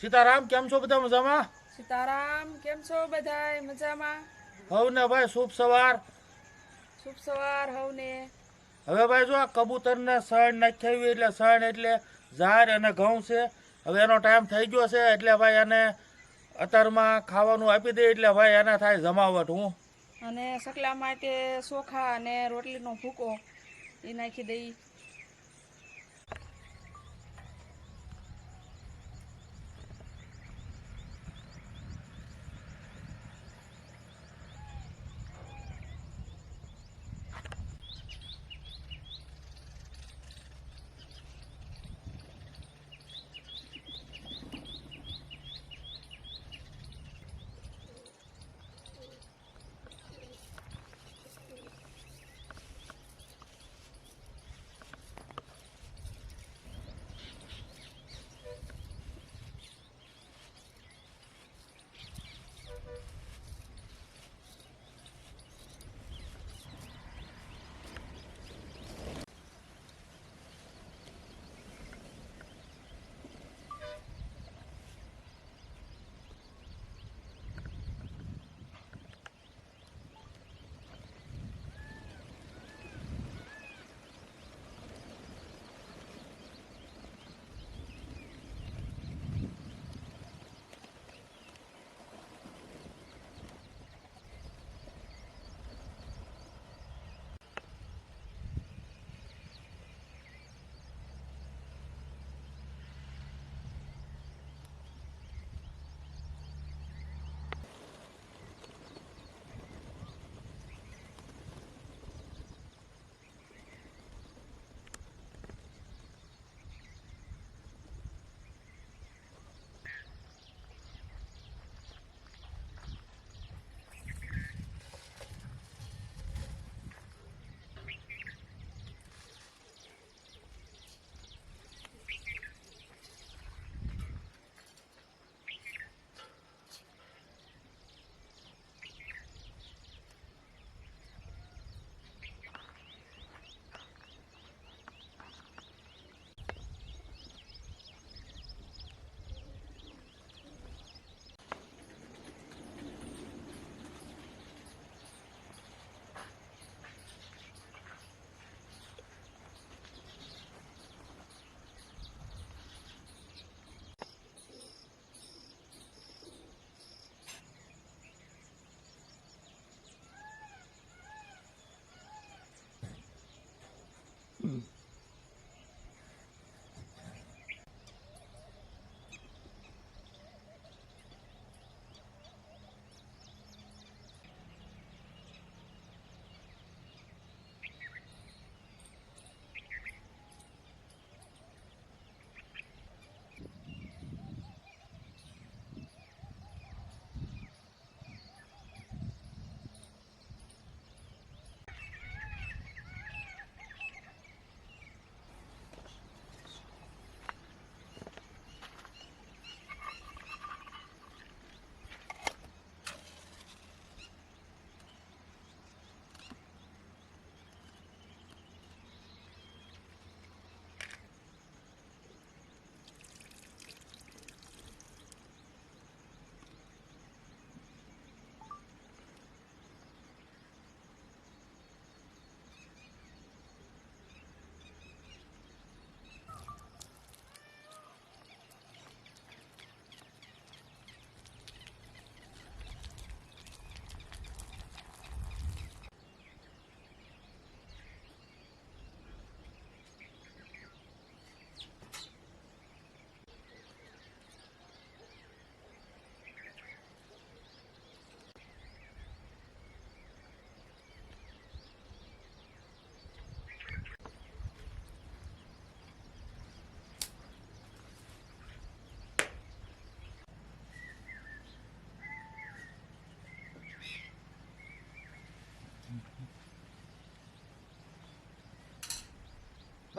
સીતારામ કેમ છો બધા મજામાં? સીતારામ કેમ છો બધાય? મજામાં? હવ ને ભાઈ શુભ સવાર. શુભ સવાર હવને. હવે ભાઈ જો આ કબૂતરને સણ નાખ્યા એટલે સણ એટલે ઝાર અને ઘઉં છે. હવે એનો ટાઈમ થઈ ગયો છે એટલે ભાઈ એને અત્યારમાં ખાવાનું આપી દે એટલે ભાઈ એને થાય જમાવટ હું. અને સકલા માટે ચોખા અને રોટલીનો ભૂકો એ નાખી દઈ.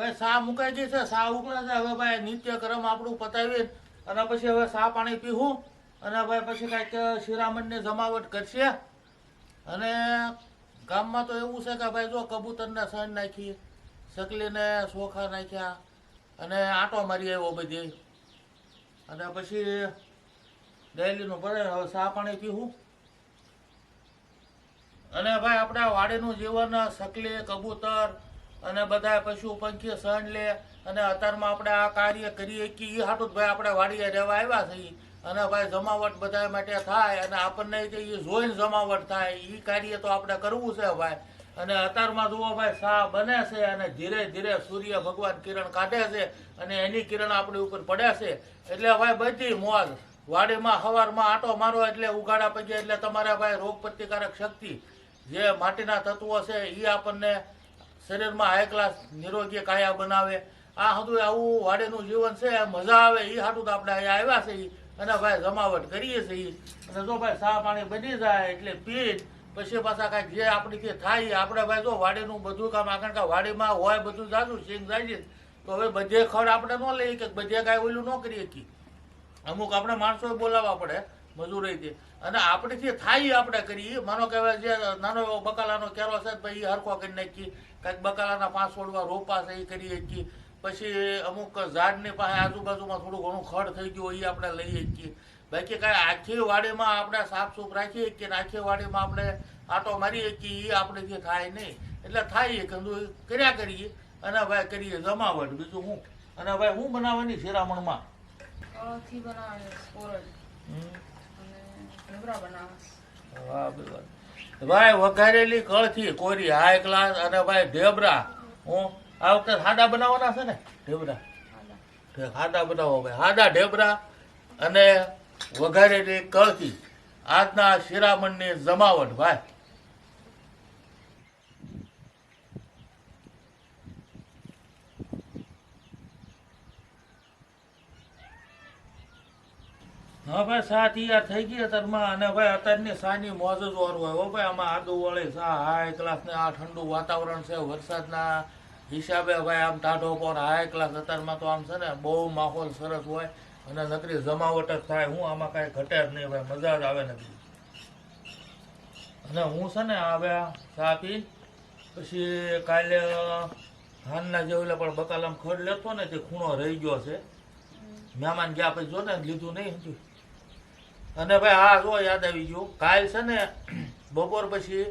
ભાઈ, સા મુકાઈ ગઈ છે, સા ઉકળે છે? હવે ભાઈ નિત્યક્રમ આપણું પતાવી અને પછી હવે સા પાણી પીવું અને ભાઈ, પછી કાંઈક શિરામણની જમાવટ કરશે. અને ગામમાં તો એવું છે કે ભાઈ, જો કબૂતરને સણ નાખી સકલીને સોખા નાખ્યા અને આંટો મારી આવ્યો બધી. અને પછી ડેલીનું ભરે, હવે સા પાણી પીવું અને ભાઈ, આપણે વાડીનું જીવન સકલી કબૂતર અને બધા પશુ પંખી સહન લે અને અત્યારમાં આપણે આ કાર્ય કરીએ કે એ હાટું ભાઈ આપણે વાડીએ રહેવા આવ્યા છીએ. અને ભાઈ જમાવટ બધા માટે થાય અને આપણને કે એ જોઈને જમાવટ થાય એ કાર્ય તો આપણે કરવું છે ભાઈ. અને અત્યારમાં જુઓ ભાઈ સા બને છે અને ધીરે ધીરે સૂર્ય ભગવાન કિરણ કાઢે છે અને એની કિરણ આપણી ઉપર પડે છે. એટલે ભાઈ બધી મોજ. વાડીમાં હવારમાં આટો મારો એટલે ઉઘાડા પગે એટલે તમારા ભાઈ રોગ પ્રતિકારક શક્તિ જે માટીના તત્વો છે એ આપણને શરીરમાં હાઈ ક્લાસ નિરોગી કાયા બનાવે. આ હતું આવું વાડેનું જીવન છે મજા આવે એ હાટું તો આપણે અહીંયા આવ્યા છે. અને ભાઈ જમાવટ કરીએ છીએ. અને જો ભાઈ સા પાણી બની જાય એટલે પીટ પછી પાછા કાંઈક જે આપણીથી થાય આપણે ભાઈ જો વાડીનું બધું કામ આગળ કે વાડીમાં હોય બધું જાજુ, સિંગ જાય તો હવે બધે ખડ આપણે ન લઈએ કે બધે કાંઈ ઓલું ન કરીએ કે. અમુક આપણે માણસો બોલાવવા પડે મજૂરીથી. અને આપણેથી થાય આપણે કરીએ. માનો કે હવે જે નાનો એવો બકાલાનો કેરો છે એ હરખો કરી નાખીએ. કાંઈક બકાલાના પાંચ છોડવા રોપા છે એ કરીએ છીએ. પછી અમુક ઝાડની પાસે આજુબાજુમાં થોડું ઘણું ખડ થઈ ગયું હોય એ આપણે લઈએ છીએ. બાકી કાંઈ આખી વાડીમાં આપણે સાફ સુફ રાખીએ કે આખી વાડીમાં આપણે આટો મારીએ કે એ આપણેથી થાય નહીં. એટલે થાય એ કંદુ કર્યા કરીએ. અને ભાઈ કરીએ જમાવટ. બીજું હું અને ભાઈ હું બનાવવાની શિરામણમાં? અળથી બનાવે કોરડ. અને ઢોકળા બનાવે વાહ બે વાહ. ભાઈ વઘારેલી કળથી કોરી હાઈ ક્લાસ અને ભાઈ ઢેબરા. હું આ વખતે હાડા બનાવવાના છે ને? ઢેબરા. હાડા બનાવો ભાઈ. હાડા ઢેબરા અને વઘારેલી કળથી આજના શિરામણની જમાવટ ભાઈ. હા ભાઈ સા યાર થઈ ગઈ અત્યારમાં અને ભાઈ અત્યારની સાની મોજ જ ઓર હોય. હો ભાઈ આમાં આદુ વળે સા હાય ક્લાસ ને આ ઠંડુ વાતાવરણ છે વરસાદના હિસાબે ભાઈ આમ ટાઢો પર હાય ક્લાસ અત્યારમાં તો આમ છે ને બહુ માહોલ સરસ હોય અને નકરી જમાવટ જ થાય. હું આમાં કાંઈ ઘટે જ નહીં ભાઈ મજા જ આવે નથી અને હું છે ને હવે ચા પી પછી કાલે હાનના જે ઓલા પણ બકાલામ ખડ લેતો ને તે ખૂણો રહી ગયો છે. મહેમાન ગયા પછી જો ને લીધું નહીં હજુ. અને ભાઈ હા જો યાદ આવી ગયું, કાલ છે ને બપોર પછી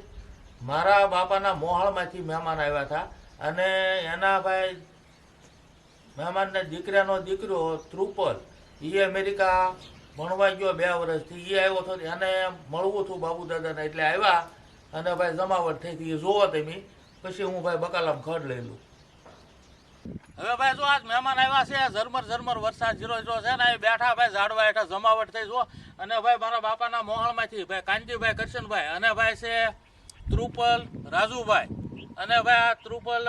મારા બાપાના મોહાળમાંથી મહેમાન આવ્યા હતા. અને એના ભાઈ મહેમાનના દીકરાનો દીકરો ત્રુપલ એ અમેરિકા ભણવા ગયો બે વર્ષથી. એ આવ્યો હતો એને મળવું હતું બાબુ દાદાને એટલે આવ્યા. અને ભાઈ જમાવટ થઈ હતી, એ જોવો તમે. પછી હું ભાઈ બકાલામ ખડ લઈ લઉં હવે ભાઈ જો આજ મહેમાન આવ્યા છે, ઝરમર ઝરમર વરસાદ જીરો જીરો છે ને અહીં બેઠા ભાઈ ઝાડવા હેઠળ જમાવટ થઈ જો અને ભાઈ મારા બાપાના મોહણમાંથી ભાઈ કાંતિભાઈ કરશનભાઈ અને ભાઈ છે ત્રુપલ રાજુભાઈ. અને ભાઈ આ ત્રુપલ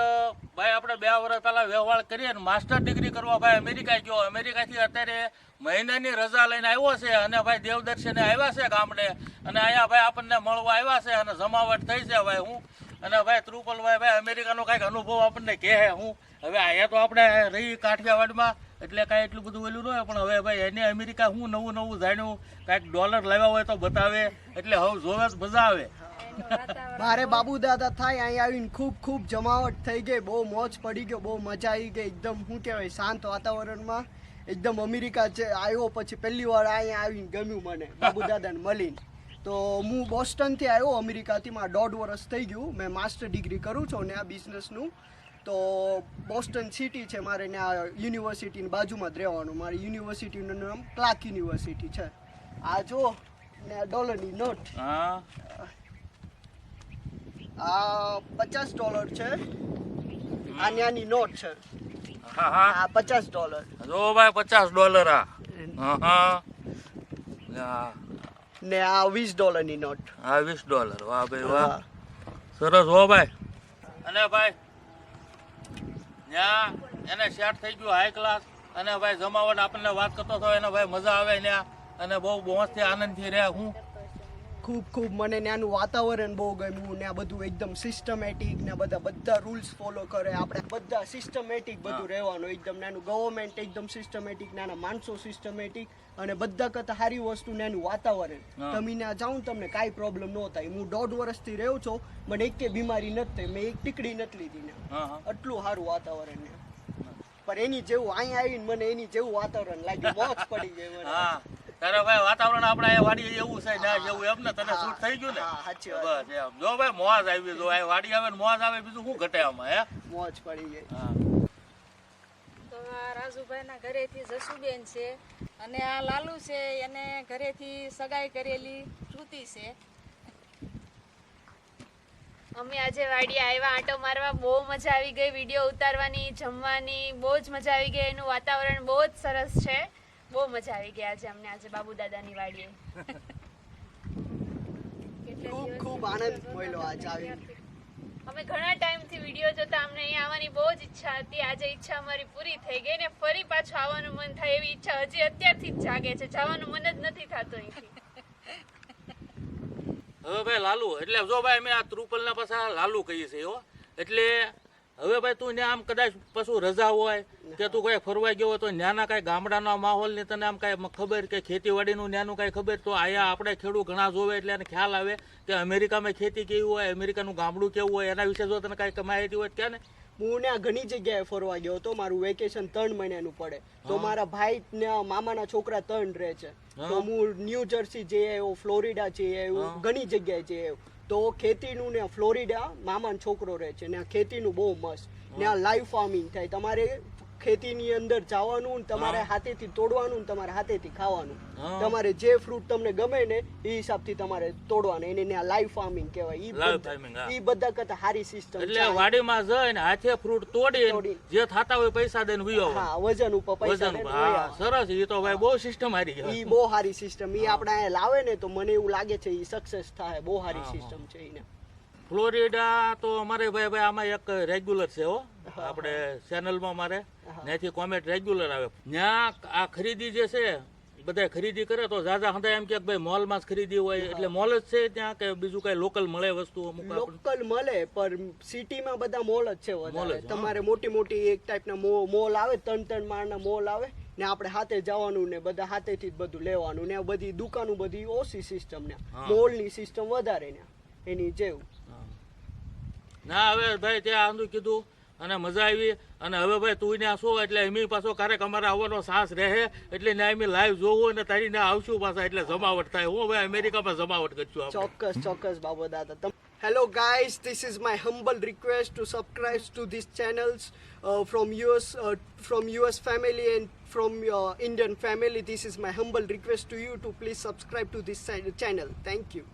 ભાઈ આપણે બે વર્ષ પહેલાં વ્યવહાર કરીએ ને માસ્ટર ડિગ્રી કરવા ભાઈ અમેરિકા ગયો. અમેરિકાથી અત્યારે મહિનાની રજા લઈને આવ્યો છે અને ભાઈ દેવદર્શને આવ્યા છે ગામડે અને અહીંયા ભાઈ આપણને મળવા આવ્યા છે અને જમાવટ થઈ છે ભાઈ હું. અને ભાઈ ત્રુપલભાઈ, ભાઈ અમેરિકાનો કાંઈક અનુભવ આપણને કહે હું. હવે અહીંયા તો આપણે રહી કાઠિયાવાડમાં, એટલે કાંઈ એટલું બધું ઓલું ન પણ હવે ભાઈ એને અમેરિકા હું નવું નવું જાણ્યું, કાંઈક ડોલર લાવ્યા હોય તો બતાવે, એટલે હવે જોવે મજા આવે. મારે બાબુ દાદા થાય અહીંયા આવીને ખૂબ ખૂબ જમાવટ થઈ ગઈ, બહુ મોજ પડી ગયો, બહુ મજા આવી ગઈ, એકદમ શું કહેવાય, શાંત વાતાવરણમાં, એકદમ અમેરિકા છે આવ્યો, પછી પહેલી વાર અહીંયા આવીને ગમ્યું મને, બાબુ દાદાને મળીને. તો હું બોસ્ટનથી આવ્યો, અમેરિકાથી, મારા દોઢ વર્ષ થઈ ગયું, મેં માસ્ટર ડિગ્રી કરું છું ને આ બિઝનેસનું તો બોસ્ટન સિટી છે મારે ત્યાં યુનિવર્સિટીની બાજુમાં જ રહેવાનું. મારી યુનિવર્સિટીનું નામ ક્લાર્ક યુનિવર્સિટી છે. આ જો ને આ ડોલરની નોટ. હા. આ પચાસ ડોલર છે. આ નાની નોટ છે. હા હા. આ પચાસ ડોલર. જો ભાઈ પચાસ ડોલર આ. હા હા. ને આ વીસ ડોલરની નોટ. આ વીસ ડોલર. વાહ ભાઈ વાહ. સરસ હો ભાઈ. અને ભાઈ ત્યાં એને સેટ થઈ ગયું હાઈ ક્લાસ અને ભાઈ જમાવટ આપણને વાત કરતો હતો, એને ભાઈ મજા આવે ત્યાં અને બહુ મોજથી આનંદથી રહે હું. ખૂબ ખૂબ મને ત્યાંનું વાતાવરણ બહુ ગમ્યું ને આ બધું એકદમ સિસ્ટમેટિક ને બધા બધા રૂલ્સ ફોલો કરે. આપણે બધા સિસ્ટમેટિક બધું રહેવાનું. એકદમ નાનું ગવર્મેન્ટ એકદમ સિસ્ટમેટિક નાના માણસો સિસ્ટમેટિક અને બધા કરતા સારી વસ્તુ નાનું વાતાવરણ. તમે ત્યાં જાઉં તમને કાંઈ પ્રોબ્લેમ ન થાય. હું દોઢ વર્ષથી રહ્યો છું મને એક બીમારી નથી થઈ. મેં એક ટીકડી નથી લીધી ને. આટલું સારું વાતાવરણ ને પણ એની જેવું અહીંયા આવીને મને એની જેવું વાતાવરણ લાગ્યું. મોજ પડી ગઈ મને. હા. તારે ભાઈ વાતાવરણ આપણા અહીંયા વાડી એવું છે ના જેવું એમ ને તને. સૂટ થઈ ગયું ને? સાચી વાત. બસ એમ. જો ભાઈ મોજ આવી જો આ વાડી આવે ને મોજ આવે બીજું શું ઘટે આમાં હે? મોજ પડી ગઈ. હા. તો આ રાજુભાઈના ઘરેથી જસુબેન છે અને આ લાલુ છે એને ઘરેથી સગાઈ કરેલી શ્રુતિ છે. અમે આજે વાડી આવ્યા આંટો મારવા બહુ મજા આવી ગઈ વીડિયો ઉતારવાની જમવાની બહુ જ મજા આવી ગઈ એનું વાતાવરણ બહુ જ સરસ છે. બહુ મજા આવી ગયા છે અમને આજે બાબુ દાદાની વાડીએ ખૂબ ખૂબ આનંદ મળ્યો આજે આવીને અમે ઘણા ટાઈમથી વીડિયો જોતા અમને અહીંયા આવવાની બહુ જ ઈચ્છા હતી. આજે ઈચ્છા અમારી પૂરી થઈ ગઈ ને ફરી પાછું આવવાનું મન થાય એવી ઈચ્છા હજી અત્યારથી જ જાગે છે. જવાનું મન જ નથી થતું અહીંથી. હવે ભાઈ લાલુ એટલે જો ભાઈ મેં આ ત્રુપલ ના પાછા લાલુ કહીએ છે હો. એટલે હવે ભાઈ તું ને આમ કદાચ પશુ રજા હોય કે તું કઈ ફરવા ગયો હોય તો ન્યાના કઈ ગામડાના માહોલની તને આમ કઈ ખબર કે ખેતીવાડીનું ન્યાનું કઈ ખબર તો આયા આપણે ખેડૂત ઘણા જોવે એટલે એને ખ્યાલ આવે કે અમેરિકામાં ખેતી કેવી હોય અમેરિકાનું ગામડું કેવું હોય એના વિશે જો તને કઈ માહિતી હોય કે ને? હું ને ઘણી જગ્યાએ ફરવા ગયો તો મારું વેકેશન ત્રણ મહિનાનું પડે. તો મારા ભાઈ ને મામાના છોકરા ત્રણ રહે છે. તો હું. ન્યૂ જર્સી જઈ આવ્યો ફ્લોરિડા જઈ આવ્યો ઘણી જગ્યાએ જઈ આવ્યો તો ખેતીનું ને ફ્લોરિડા મામાનો છોકરો રહે છે ને ખેતીનું બહુ મસ્ત. ને આ લાઈવ ફાર્મિંગ થાય. તમારે ખેતીની અંદર જવાનું તમારે હાથેથી તોડવાનું તમારે હાથેથી ખાવાનું. તમારે જે ફ્રૂટ તમને ગમે ને એ હિસાબથી તમારે તોડવાનું. એને લાઈવ ફાર્મિંગ કહેવાય. ઈ Live બધા- કરતા સારી સિસ્ટમ એટલે વાડીમાં જઈને હાથે ફ્રૂટ તોડી. જે થતા હોય પૈસા દઈને વિયો હા વજન ઉપર પૈસા. સરસ. એ તો ભાઈ બહુ સિસ્ટમ હારી ઈ ગઈ બહુ સારી સિસ્ટમ ઈ આપણે લાવે ને તો મને એવું લાગે છે ઈ સક્સેસ થાય. બહુ સારી સિસ્ટમ છે ઈને. ફ્લોરિડા તો અમારે ભાઈ ભાઈ આમાં એક રેગ્યુલર છે હો. આપણે ચેનલમાં મારે. ત્યાંથી કોમેન્ટ રેગ્યુલર આવે. ત્યાં આ ખરીદી જે છે બધા ખરીદી કરે તો જાજા હંધા એમ કે ભાઈ મોલમાં જ ખરીદી હોય. એટલે મોલ જ છે ત્યાં કે બીજું કઈ લોકલ મળે વસ્તુ અમુક લોકલ મળે પણ સિટીમાં બધા મોલ જ છે વધારે. તમારે મોટી મોટી એક ટાઈપના મોલ આવે ત્રણ ત્રણ માળના મોલ આવે ને આપણે હાથે જવાનું ને બધા હાથેથી જ બધું લેવાનું. ને બધી દુકાનો બધી ઓછી સિસ્ટમ ને. મોલની સિસ્ટમ વધારે ને. એની જેવું. ના, હવે ભાઈ ત્યાં આંધું કીધું અને મજા આવી. અને હવે ભાઈ તું ને આસો એટલે એમની પાછો ક્યારેક અમારે આવવાનો સાહસ રહે. એટલે ને અમે લાઈવ જોવું અને તારી ને આવશું પાછા. એટલે જમાવટ થાય. હું ભાઈ અમેરિકામાં જમાવટ કરશું ચોક્કસ ચોક્કસ બાબા દાદા. તમે hello guys this is my humble request to subscribe to this channels from US from US family and from Indian family this is my humble request to you to please subscribe to this channel thank you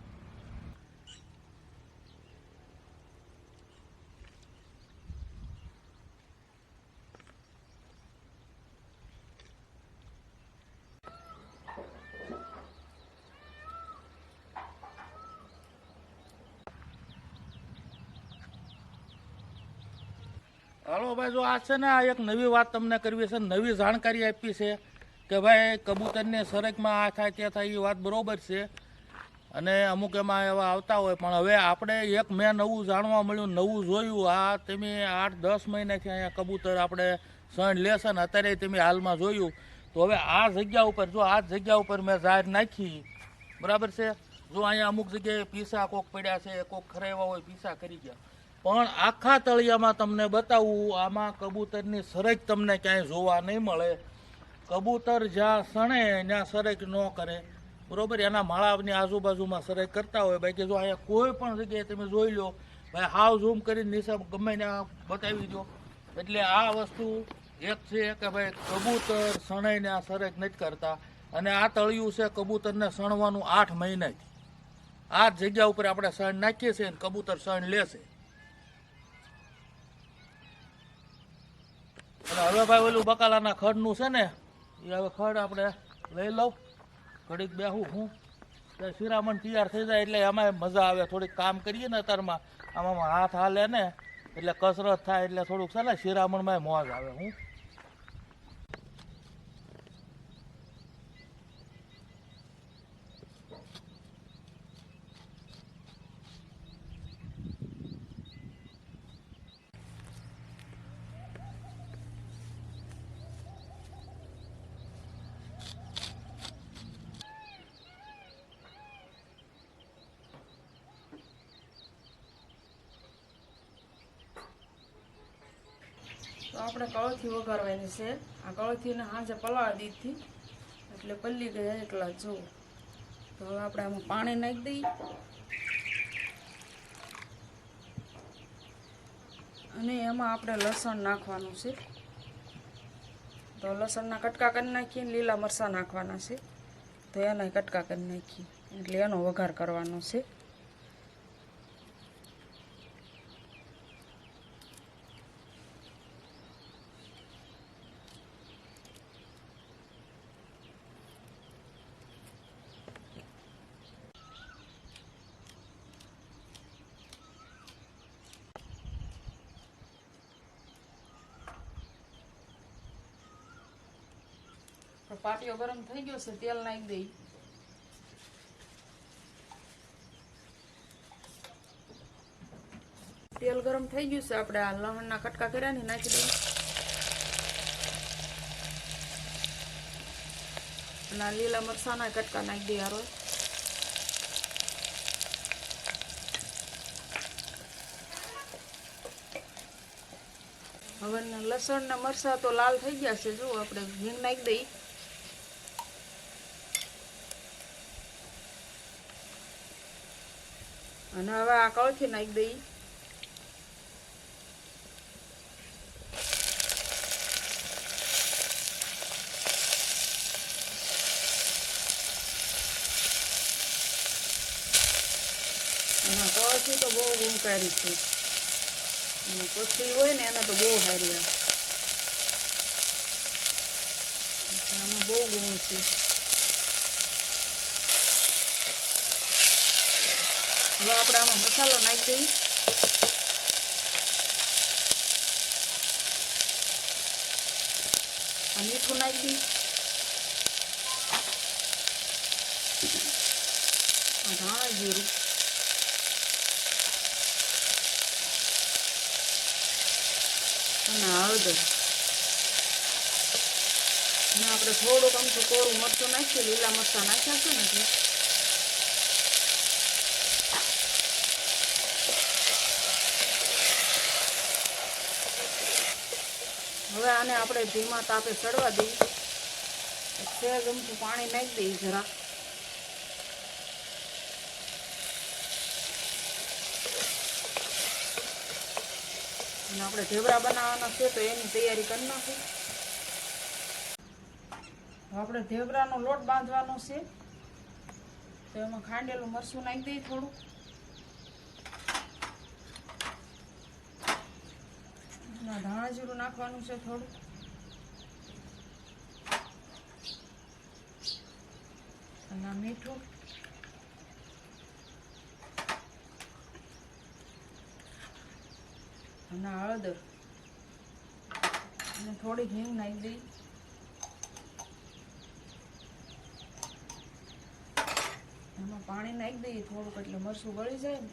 હાલો ભાઈ જો આ છે ને, આ એક નવી વાત તમને કરવી છે, નવી જાણકારી આપી છે કે ભાઈ, કબૂતરને સરેકમાં આ થાય, તે થાય એ વાત બરાબર છે. અને અમુક એમાં એવા આવતા હોય, પણ હવે આપણે એક મેં નવું જાણવા મળ્યું, નવું જોયું. આ તમે આઠ, દસ મહિનાથી અહીંયા કબૂતર આપણે સણ લેશે ને, અત્યારે તમે હાલમાં જોયું. તો હવે આ જગ્યા ઉપર, જો આ જગ્યા ઉપર મેં જાહેર નાખી. બરાબર છે? જો અહીંયા અમુક જગ્યાએ પીસા કોક પડ્યા છે, કોક ખરાવ્યા હોય, પીસા કરી ગયા. પણ આખા તળિયામાં તમને બતાવું, આમાં કબૂતરની સરક તમને ક્યાંય જોવા નહીં મળે. કબૂતર જ્યાં સણે, ત્યાં સરક ન કરે. બરોબર? એના માળાની આજુબાજુમાં સરક કરતા હોય. બાકી જો અહીંયા કોઈ પણ જગ્યાએ તમે જોઈ લો, ભાઈ હાવ ઝૂમ કરીને નીચે ગમે ત્યાં બતાવી દો. એટલે આ વસ્તુ એક છે કે ભાઈ કબૂતર સણે ને આ સરક નથી કરતા. અને આ તળિયું છે કબૂતરને સણવાનું આઠ મહિનાથી આ જગ્યા ઉપર આપણે સણ નાખીએ છીએ ને કબૂતર સણ લેશે અને હવે ભાઈ ઓલું બકાલાના ખડનું છે ને એ હવે ખડ આપણે લઈ લઉં. ઘડીક બેહું હું. ત્યાં શિરામણ તૈયાર થઈ જાય એટલે એમાં મજા આવે. થોડીક કામ કરીએ ને અત્યારમાં. આમાં હાથ હાલે ને, એટલે કસરત થાય એટલે થોડુંક છે ને શિરામણમાં મોજ આવે. હું કળથી વઘારવાની છે. આ કળથીને હાજે પલાળી દીધી. એટલે પલ્લી ગયા એટલા જો તો હવે આપણે આમાં પાણી નાખી દઈએ. અને એમાં આપણે લસણ નાખવાનું છે. તો લસણના કટકા કરી નાખીએ લીલા મરચાં નાખવાના છે. તો એના કટકા કરી નાખીએ. એટલે એનો વઘાર કરવાનો છે. તો પાટીઓ ગરમ થઈ ગયો છે, તેલ નાખી દઈ. તેલ ગરમ થઈ ગયું છે, આપણે આ લવણના કટકા કર્યા ને નાખી દઈએ. અને લીલા મરસાના કટકા નાખી દઈએ હારો. હવે લસણ ના મરચા તો લાલ થઈ ગયા છે જો આપણે હિંગ નાખી દઈ અને હવે આ કળથી નાખી દઈ. અને કળથી તો બહુ ગુણકારી છે. પછી હોય ને એને તો બહુ આવે. આમાં બહુ ગુણ છે. હવે આપણે આમાં મસાલો નાખી દઈએ. મીઠું નાખી દઈએ. ધાણા જીરું. અને હળદર. અને આપણે થોડુંક અમથું કોરું મરચું નાખીએ, લીલા મરચાં નાખ્યા છે ને એટલે હવે આને આપણે ધીમા તાપે ચડવા દઈએ. સેજ ગમતું પાણી નાખી દઈએ જરા. અને આપણે ઢેબરા બનાવવાના છે તો એની તૈયારી કરી નાખી આપણે ઢેબરાનો લોટ બાંધવાનો છે. તો એમાં ખાંડેલું મરચું નાખી દઈએ થોડું. ધાણા જીરું નાખવાનું છે થોડું. અને મીઠું અને હળદર. અને થોડી હિંગ નાખી દઈ. એમાં પાણી નાખી દઈએ થોડુંક એટલે મરચું ગળી જાય ને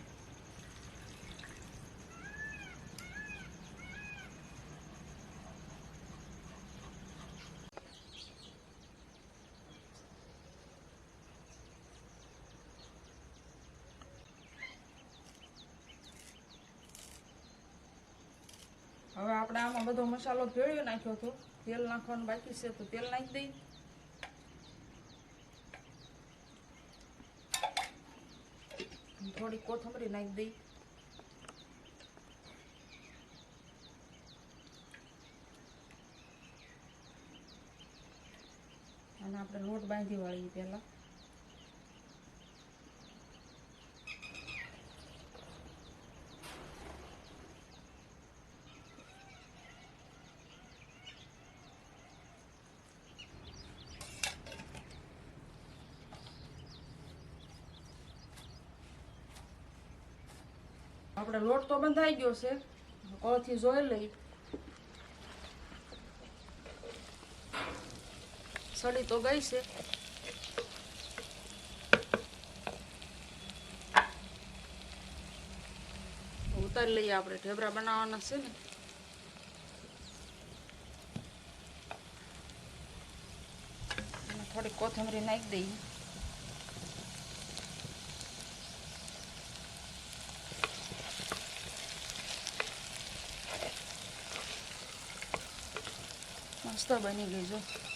હવે આપણે આમાં બધો મસાલો ભેળવી નાખ્યો હતો. તેલ નાખવાનું બાકી છે, તો તેલ નાખી દઈ. થોડી કોથમરી નાખી દઈ. અને આપણે લોટ બાંધી વાળીએ પહેલા. આપણે લોટ તો બંધાઈ ગયો છે. કોળથી જોઈ લઈ. સડી તો ગઈ છે. ઉતારી લઈએ આપણે ઢેબરા બનાવવાના છે ને. થોડી કોથમરી નાખી દઈએ. મસ્ત બની ગઈ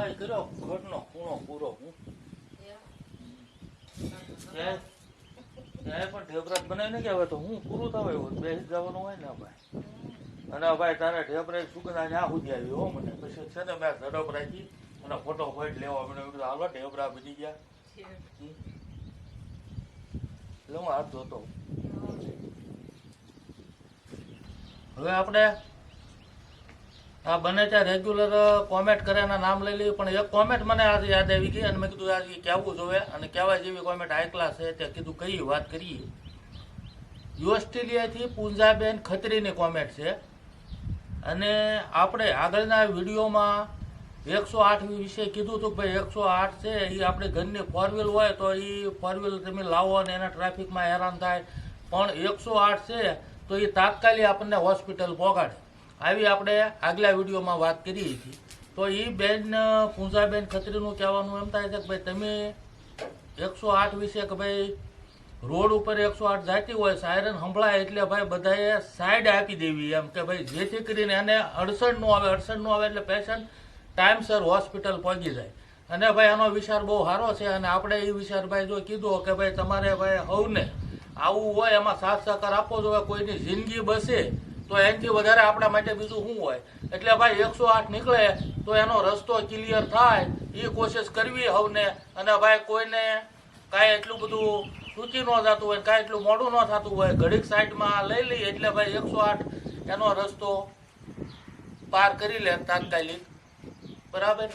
હા કર્યો ઘરનો ખૂણો પૂરો હું ત્યાં ત્યાં પણ ઢેબરાજ બનાવીને કે હવે તો હું પૂરું થવાય એવું બે જવાનું હોય ને ભાઈ અને ભાઈ તારે ઢેબરા સુગંધા ત્યાં સુધી આવી હો મને પછી છે ને મેં ઝડપ રાખી અને ફોટો ફોટ લેવા મને કીધું હાલો ઢેબરા બની ગયા એટલે હું હાથ ધોતો હવે આપણે આ બને ત્યાં રેગ્યુલર કોમેન્ટ કર્યાના નામ લઈ લઈએ પણ એક કોમેન્ટ મને આજે યાદ આવી ગઈ અને મેં કીધું, આજે કહેવું જોવે. અને કહેવા જેવી કોમેન્ટ હાઈ છે, તે કીધું, કઈ વાત કરીએ? ઓસ્ટ્રેલિયાથી પૂંજાબેન ખત્રીની કોમેન્ટ છે. અને આપણે આગળના વિડીયોમાં એકસો આઠ વિશે કીધું હતું કે ભાઈ એકસો આઠ છે એ આપણે ઘરની ફોર વ્હીલ હોય તો એ ફોર વ્હીલ તમે લાવો અને એના ટ્રાફિકમાં હેરાન થાય. પણ એકસો આઠ છે, તો એ તાત્કાલિક આપણને હોસ્પિટલ પહોંચાડે. આવી આપણે આગલા વિડીયોમાં વાત કરી હતી તો એ બેન પૂંજાબેન ખત્રીનું કહેવાનું એમ થાય છે કે ભાઈ તમે એકસો આઠ વિશે કે ભાઈ રોડ ઉપર એકસો આઠ જાતી હોય સાયરન સંભળાય એટલે ભાઈ બધાએ સાઈડ આપી દેવી એમ કે ભાઈ જેથી કરીને એને અડસણ નો આવે, અડસણ નો આવે એટલે પેશન્ટ ટાઈમસર હોસ્પિટલ પહોંચી જાય. અને ભાઈ આનો વિચાર બહુ સારો છે અને આપણે એ વિચાર ભાઈ જો કીધો કે ભાઈ તમારે ભાઈ હવને આવું હોય, એમાં સાથ સહકાર આપવો જોઈએ, કોઈની જિંદગી બસે તો એનાથી વધારે આપણા માટે બીજું શું હોય? એટલે ભાઈ એકસો આઠ નીકળે તો એનો રસ્તો ક્લિયર થાય. એ કોશિશ કરવી હવને. અને ભાઈ કોઈને કાંઈ એટલું બધું સૂચી ન થતું હોય કાંઈ એટલું મોડું ન થતું હોય, ઘડીક સાઈડમાં લઈ લઈએ એટલે ભાઈ એકસો આઠ એનો રસ્તો પાર કરી લે તાત્કાલિક. બરાબર?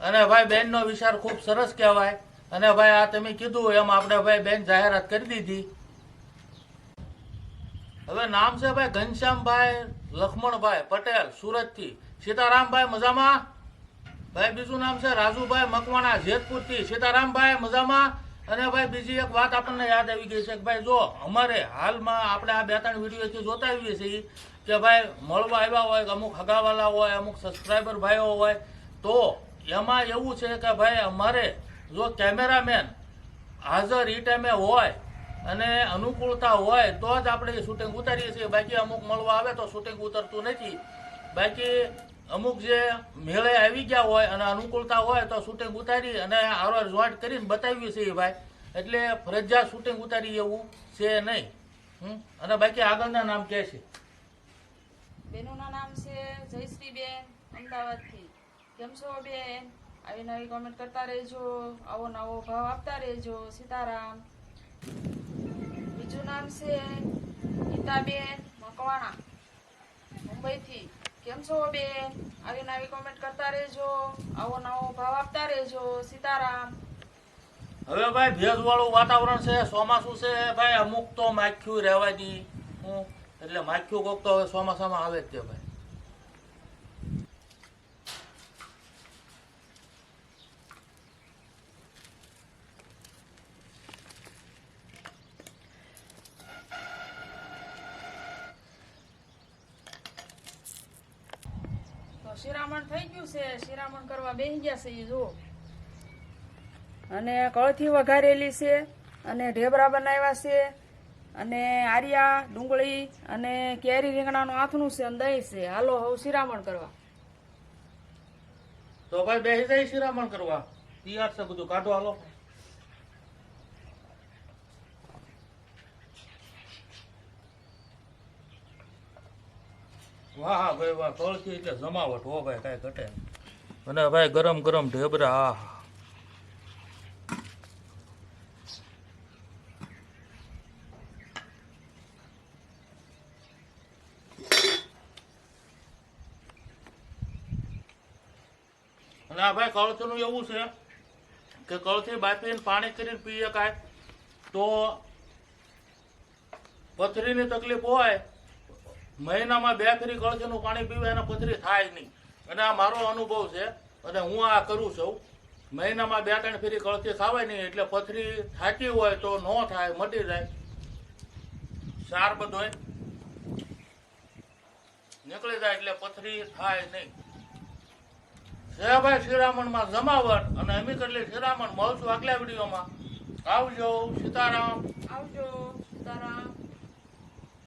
અને ભાઈ બેનનો વિચાર ખૂબ સરસ કહેવાય. અને ભાઈ આ તમે કીધું એમ આપણે ભાઈ બેન જાહેરાત કરી દીધી. હવે નામ છે ભાઈ ઘનશ્યામભાઈ લખમણભાઈ પટેલ, સુરતથી. સીતારામભાઈ મજામાં? ભાઈ બીજું નામ છે રાજુભાઈ મકવાણા, જેતપુરથી. સીતારામભાઈ મજામાં? અને ભાઈ બીજી એક વાત આપણને યાદ આવી ગઈ છે કે ભાઈ જો અમારે હાલમાં આપણે આ બે ત્રણ વિડીયોથી જોતા આવીએ છીએ કે ભાઈ મળવા આવ્યા હોય કે અમુક હગાવાલા હોય, અમુક સબસ્ક્રાઈબર ભાઈઓ હોય, તો એમાં એવું છે કે ભાઈ અમારે જો કેમેરામેન હાજર એ ટાઈમે હોય અને અનુકૂળતા હોય તો જ આપણે શૂટિંગ ઉતારીએ છીએ. બાકી અમુક મળવા આવે તો શૂટિંગ ઉતરતું નથી. બાકી અમુક જે મેળે આવી ગયા હોય અને અનુકૂળતા હોય તો શૂટિંગ ઉતારી અને આરો જોઈન્ટ કરીને બતાવીએ છીએ ભાઈ. એટલે ફરજિયાત શૂટિંગ ઉતારી એવું છે નહીં? અને બાકી આગળના નામ કે છે? બેનોના નામ છે જયશ્રીબેન, અમદાવાદથી. કેમ છો બેન? આવી નવી કોમેન્ટ કરતા રહેજો. આવો નવો ભાવ આપતા રહેજો. સીતારામ. બીજું નામ છે ગીતાબેન મકવાણા. મુંબઈથી. કેમ છો બેન? આવી નવી કોમેન્ટ કરતા રહેજો. આવો નવો ભાવ આપતા રહેજો. સીતારામ. હવે ભાઈ ભેજવાળું વાતાવરણ છે, ચોમાસું છે, ભાઈ અમુક તો માખ્યું રહેવાની હું? એટલે માખ્યું કોક તો હવે ચોમાસામાં આવે જ છે ભાઈ. શિરામણ થઈ ગયું છે. શિરામણ કરવા બેસી ગયા છે એ જુઓ. અને કળથી વઘારેલી છે, અને ઢેબરા બનાવ્યા છે, અને આર્યા, ડુંગળી, અને કેરી રીંગણાનું આથણું છે, અને દહીં છે. હાલો, હવે શિરામણ કરવા. તો ભાઈ બેસી જાય શિરામણ કરવા. તૈયાર છે બધું. કાઢો હાલો. વાહ, ભાઈ, વાહ તળથી એટલે જમાવટ, હો, ભાઈ, કાંઈ ઘટે અને ભાઈ, ગરમ ગરમ ઢેબરા હા અને આ ભાઈ કળથીનું એવું છે કે કળથી બાફીને પાણી કરીને પીએ કાંઈ તો પથરીની તકલીફ હોય મહિનામાં બે ફેરી કળજનું પાણી પીવે એને પથરી થાય નહીં. અને આ મારો અનુભવ છે, અને હું આ કરું છું. મહિનામાં બે ત્રણ ફેરી કળથી ખાવાય નહીં, એટલે પથરી થાતી હોય તો ન થાય, મટી જાય. સાર બધોય. નીકળી જાય એટલે પથરી થાય નહીં. જયાભાઈ શિરામણમાં જમાવટ અને અમી કેટલી શિરામણ મળશું આગલા વિડીયોમાં. આવજો, સીતારામ. આવજો, સીતારામ.